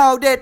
ข่าวเด็ด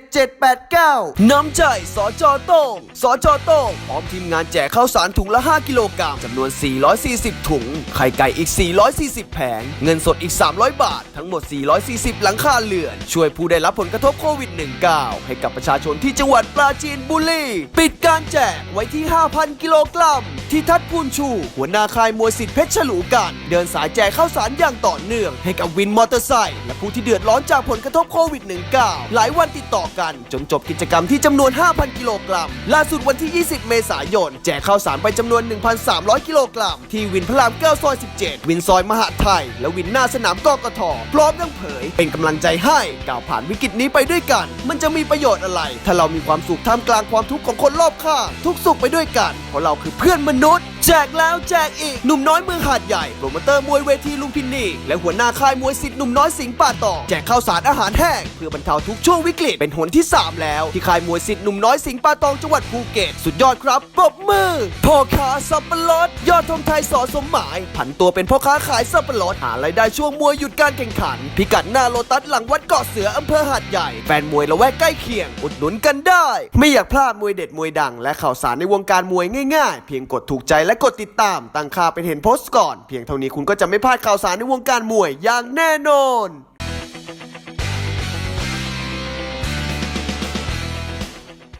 789 น้ำใจสจโต้งสจโต้งพร้อมทีมงานแจกข้าวสารถุงละ 5 กิโลกรัมจำนวน 440 ถุง ไข่ไก่อีก 440 แผง เงินสดอีก 300 บาท ทั้งหมด 440 หลังคาเรือน ช่วยผู้ได้รับผลกระทบโควิด -19 ให้กับประชาชนที่จังหวัดปราจีนบุรีปิดการแจกไว้ที่ 5,000 กิโลกรัม ที่ทัดพูนชู หัวหน้าค่ายมวยสิทธิ์เพชรฉลูกัน เดินสายแจกข้าวสารอย่างต่อเนื่อง ให้กับวินมอเตอร์ไซค์และผู้ที่เดือดร้อนจากผลกระทบโควิด -19 หลายวันติดต่อกัน จนจบกิจกรรมที่จำนวน 5,000 กิโลกรัม ล่าสุดวันที่ 20 เมษายน แจกข้าวสารไปจำนวน 1,300 กิโลกรัม ที่วินพระราม 9 ซอย 17 วินซอยมหาไทย และวินหน้าสนามกกทพร้อมทั้งเผย เป็นกำลังใจให้ก้าวผ่านวิกฤตนี้ไปด้วยกัน มันจะมีประโยชน์อะไร ถ้าเรามีความสุขท่ามกลางความทุกข์ของคนรอบข้างทุกสุขไปด้วยกันเพราะเราคือเพื่อนมนุษย์ แจกแล้วแจกอีกหนุ่มน้อยเมืองหาดใหญ่โปรโมเตอร์มวยเวทีลุมพินีและหัวหน้าค่ายมวยสิทธิ์หนุ่มน้อยสิงห์ป่าตองแจกข้าวสารอาหารแห้งเพื่อบรรเทาทุกช่วงวิกฤตเป็นหนที่ 3 แล้ว ที่ค่ายมวยสิทธิ์หนุ่มน้อยสิงห์ป่าตองจังหวัดภูเก็ตสุดยอดครับปรบมือพ่อค้าสับปะรดยอดธงไทยสอสมหมาย ผันตัวเป็นพ่อค้าขายสับปะรดหารายได้ช่วงมวยหยุดการแข่งขัน พิกัดหน้าโลตัสหลังวัดเกาะเสืออำเภอหาดใหญ่แฟนมวยละแวกใกล้เคียง อุดหนุนกันได้ ไม่อยากพลาดมวยเด็ดมวยดัง และข่าวสารในวงการมวยง่ายๆ เพียงกดถูกใจและกดติดตามตั้งค่าเป็นเห็นโพสต์ก่อน เพียงเท่านี้คุณก็จะไม่พลาดข่าวสารในวงการมวยอย่างแน่นอน